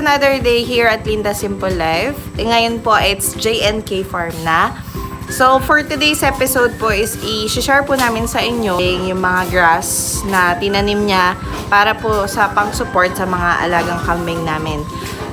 another day here at Linda Simple Life. Ngayon po, it's JNK Farm na. So, for today's episode po is i-share po namin sa inyo yung mga grass na tinanim niya para po sa pang-support sa mga alagang kambing namin.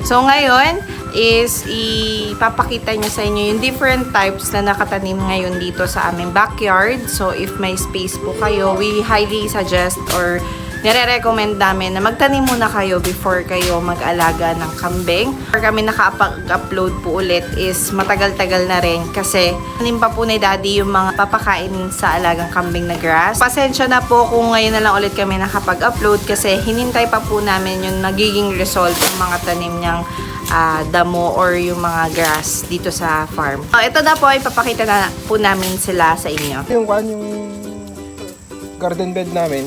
So, ngayon is ipapakita niya sa inyo yung different types na nakatanim ngayon dito sa aming backyard. So, if may space po kayo, we highly suggest or nire-recommend namin na magtanim muna kayo before kayo mag-alaga ng kambing. Or kami nakapag-upload po ulit is matagal-tagal na rin kasi tanim pa po ni Daddy yung mga papakain sa alagang kambing na grass. Pasensya na po kung ngayon na lang ulit kami nakapag-upload kasi hinintay pa po namin yung nagiging result ng mga tanim niyang ah, damo or yung mga grass dito sa farm. So, ito na po, ipapakita na po namin sila sa inyo. Yung yung garden bed namin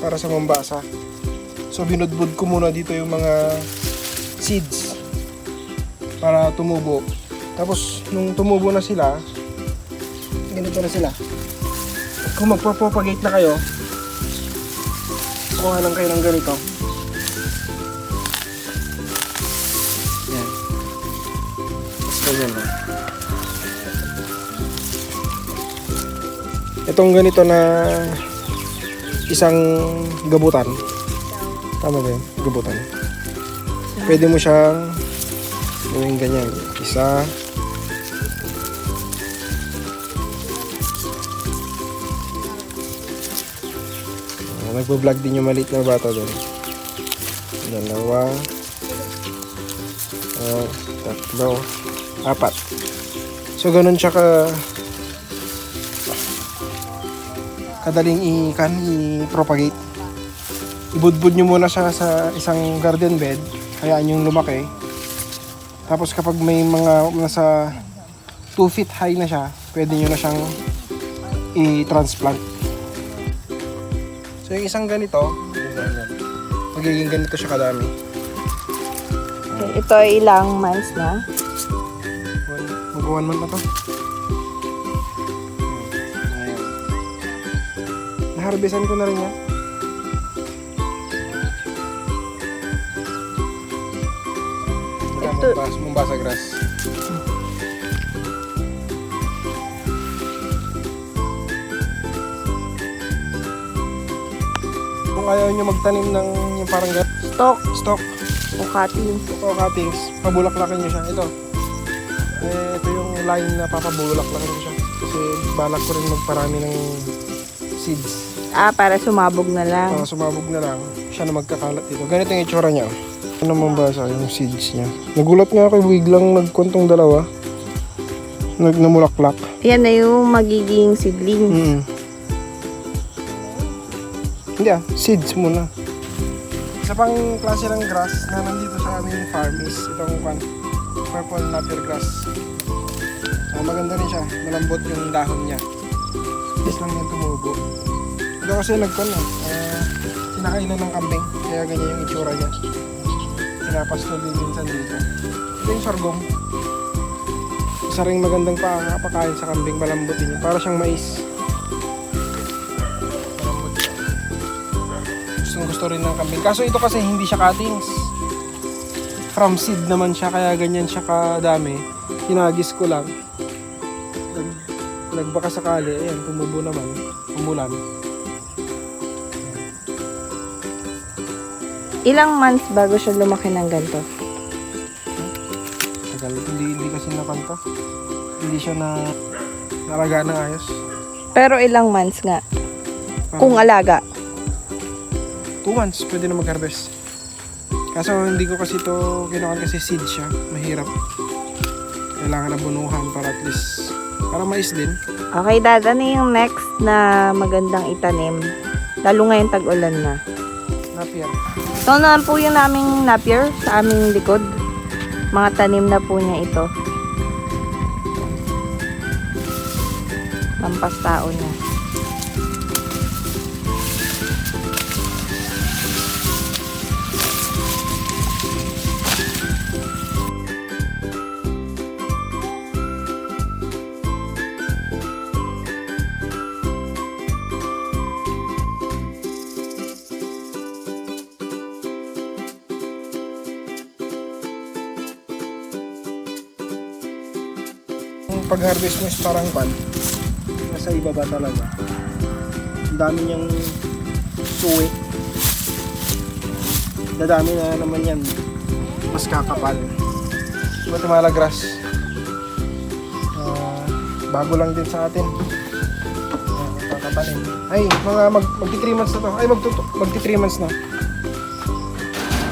para sa Mombasa. So binudbud ko muna dito yung mga seeds para tumubo. Tapos nung tumubo na sila, ganito na sila. Kung magpropagate na kayo, kuha lang kayo ng ganito. Yan. Tapos ganyan lang. Itong ganito na isang gabutan. Tama ba yun? Gabutan. Pwede mo siyang gawing ganyan. Isa. Uh, Nagpo-vlog din yung maliit na bata doon. Dalawa. Uh, tatlo. Apat. So, ganun siya ka kadaling i-kan i-propagate. Ibudbud nyo muna siya sa isang garden bed, hayaan yung lumaki. Tapos kapag may mga nasa 2 feet high na siya, pwede nyo na siyang i-transplant. So yung isang ganito, magiging ganito siya kadami. Ito ay ilang months na. Mag one month na to. Naharbisan ko na rin yan. Ito. Mombasa, Mombasa grass. Kung ayaw nyo magtanim ng yung parang gan- Stock stock, o cutting. o cuttings, pabulaklakin nyo siya. Ito. Eh, ito yung line na papabulaklakin ko siya. Kasi balak ko rin magparami ng seeds. Ah, para sumabog na lang. Para sumabog na lang, siya na magkakalat dito. Ganito yung itsura niya. Ano naman ba sa yung seeds niya? Nagulat nga ako, biglang nagkuntong dalawa. Nag namulaklak. Yan na yung magiging seedling. Mm. Hindi ah, seeds muna. Isa pang klase ng grass na nandito sa aming farm is itong pan, purple napier grass. Ah, maganda rin siya, malambot yung dahon niya. Is lang yan tumubo. Ito kasi nagkon eh, sinakainan ng kambing, kaya ganyan yung itsura niya. Pinapastol din minsan dito. Ito yung sorghum. Isa rin magandang pa pakain sa kambing, malambot din yun. Para siyang mais. Malambot siya. Gustong gusto rin ng kambing. Kaso ito kasi hindi siya cuttings. From seed naman siya, kaya ganyan siya kadami. Hinagis ko lang. Nag, nagbaka sakali, ayan, tumubo naman. Umulan. Ilang months bago siya lumaki ng ganito? Tagal, hindi, hindi kasi nakanta. Hindi siya na nalaga ng ayos. Pero ilang months nga? Kung alaga. Two months, pwede na mag-harvest. Kaso hindi ko kasi to ginawan kasi seed siya. Mahirap. Kailangan na bunuhan para at least, para mais din. Okay, dad, ano yung next na magandang itanim? Lalo ngayon tag-ulan na. Napier. So, naman po yung naming napier sa aming likod. Mga tanim na po niya ito. Pampastao niya. Pag-harvest mo is parang pan. Nasa ibaba talaga. Ang dami niyang suwi. Dadami na naman yan. Mas kakapal. Guatemala grass. Ah, bago lang din sa atin. Uh, kakatanim. Ay, mga mag, magti 3 months na to. Ay, magtuto, magti 3 months na.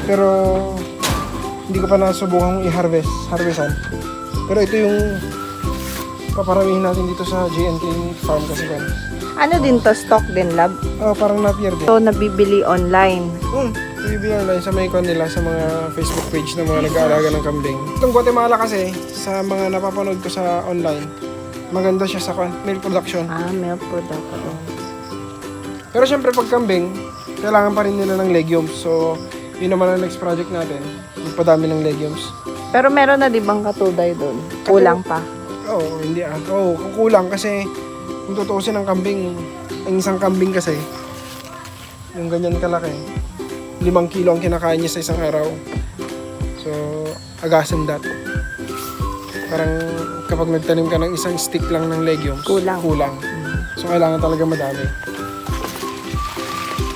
Pero hindi ko pa nasubukan i-harvest, harvestan. Pero ito yung paparamihin natin dito sa JNK farm kasi kan. Ano din to? Stock din, lab? Oh, parang napier din. So, nabibili online. Hmm, bibigyan online sa may nila sa mga Facebook page ng mga nag-aalaga ng kambing. Itong Guatemala kasi, sa mga napapanood ko sa online, maganda siya sa kon, milk production. Ah, milk production. Pero syempre pag kambing, kailangan pa rin nila ng legumes. So, yun naman ang next project natin, magpadami ng legumes. Pero meron na di bang katuday doon? Kulang pa. Oo, hindi ah. Oo, kukulang kasi kung tutuusin ng kambing, ang isang kambing kasi, yung ganyan kalaki, limang kilo ang kinakain niya sa isang araw. So, agasan that. Parang kapag nagtanim ka ng isang stick lang ng legumes, Kulang. kulang. So, kailangan talaga madami.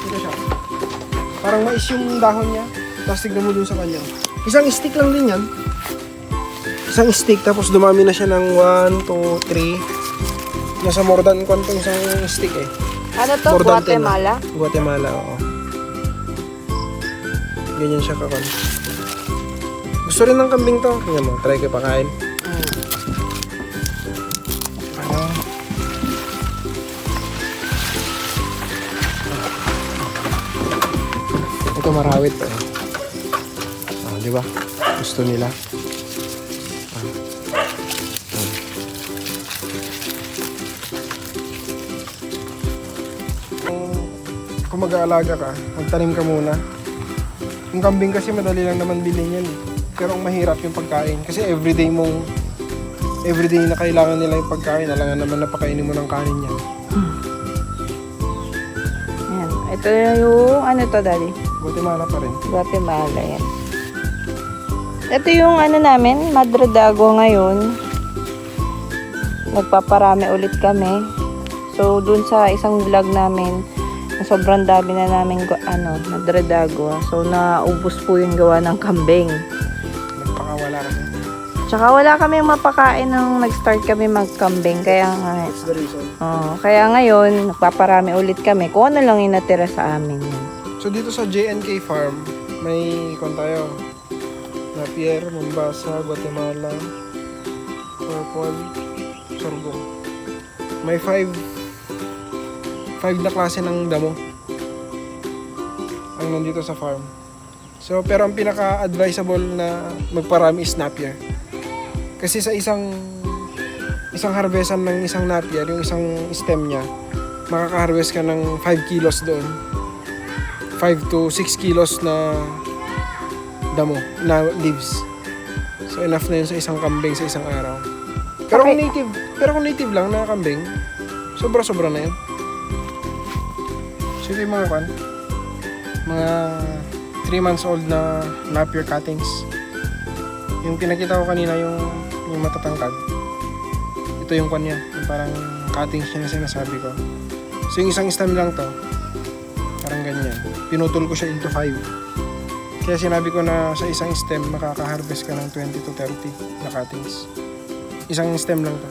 Ito siya. Parang mais yung dahon niya, tapos tignan mo dun sa kanya. Isang stick lang din yan. Isang stick, tapos dumami na siya ng 1, 2, 3. Nasa more than kwanto isang stick eh. Ano to? More than 10 na. Guatemala? Guatemala, oo. Ganyan siya kakon. Gusto rin ng kambing to. Tingnan mo, try ko pakain. Ano? Ito marawit to. eh. Ah, di ba? Gusto nila. Mag-aalaga ka, magtanim ka muna. Yung kambing kasi madali lang naman bilhin yan. Pero ang mahirap yung pagkain. Kasi everyday mong everyday na kailangan nila yung pagkain. Alangan naman napakainin mo ng kanin yan. Ayan. Ito yung, ano to, daddy? Guatemala pa rin. Guatemala yan. Ito yung ano namin, Madre Dago ngayon. Nagpaparami ulit kami. So, dun sa isang vlog namin, na sobrang dami na namin ano, Madre Dago. So, naubos po yung gawa ng kambing. Nagpakawala kasi. Tsaka wala kami mapakain nung nag-start kami magkambing. Kaya nga, That's the reason. oh, kaya ngayon, nagpaparami ulit kami. Kung ano lang yung natira sa amin. So dito sa JNK Farm, may kon tayo. Napier, Mombasa, Guatemala, Purple, Sorghum. May five five na klase ng damo ang nandito sa farm. So, pero ang pinaka-advisable na magparami is Napier. Kasi sa isang isang harvestan ng isang Napier, yung isang stem niya, makaka-harvest ka ng 5 kilos doon. 5 to 6 kilos na damo, na leaves. So enough na yun sa isang kambing sa isang araw. Pero kung Okay. native, pero kung native lang na kambing, sobra-sobra na yun. Ito yung mga kwan, mga 3 months old na Napier cuttings. Yung pinakita ko kanina yung, yung matatangkad. Ito yung kwan niya, yung parang cuttings niya na sinasabi ko. So yung isang stem lang to, Parang ganyan. Pinutol ko siya into 5. Kaya sinabi ko na sa isang stem, makaka-harvest ka ng 20 to 30 na cuttings. Isang stem lang to.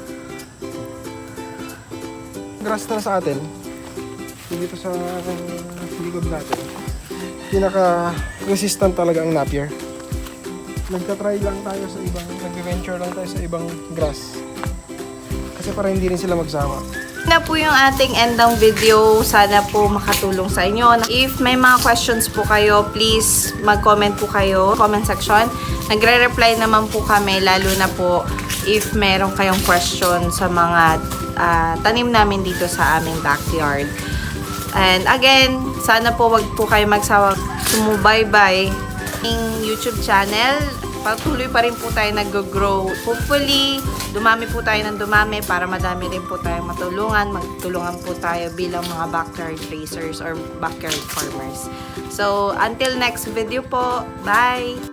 Grass na sa atin. Dito sa likod natin. Pinaka-resistant talaga ang Napier. Nagka-try lang tayo sa ibang, nag-venture lang tayo sa ibang grass. Kasi para hindi rin sila magsawa. na po yung ating endang video. Sana po makatulong sa inyo. If may mga questions po kayo, please mag-comment po kayo. Comment section. Nagre-reply naman po kami, lalo na po if meron kayong question sa mga ah, tanim namin dito sa aming backyard. And again, sana po wag po kayo magsawa sumubaybay ng YouTube channel. Patuloy pa rin po tayo nag-grow. Hopefully, dumami po tayo ng dumami para madami rin po tayo matulungan. Magtulungan po tayo bilang mga backyard racers or backyard farmers. So, until next video po. Bye!